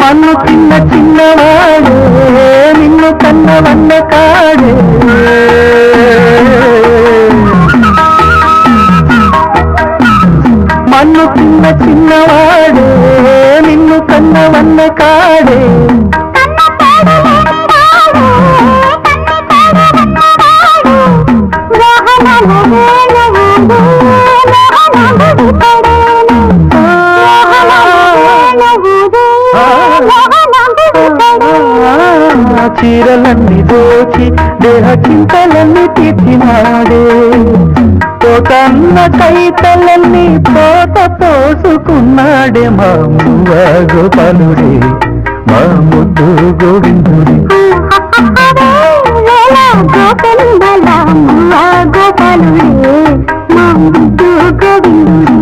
మన్ను చిన్న చిన్నవాడే నిన్ను కన్న వన్న కాడే. మన్ను చిన్న చిన్నవాడే నిన్ను కన్న వన్న కాడే. నా చీరలన్నీ దోచి దేహ చింతలన్నీ తీర్చినాడే. పోతన్న కైతలన్నీ తోట పోసుకున్నాడే మా మువ్వ గోపాలుడే మా ముద్దు గోవిందుడే. గోపాలు మా ముద్దు గోవిందుడు.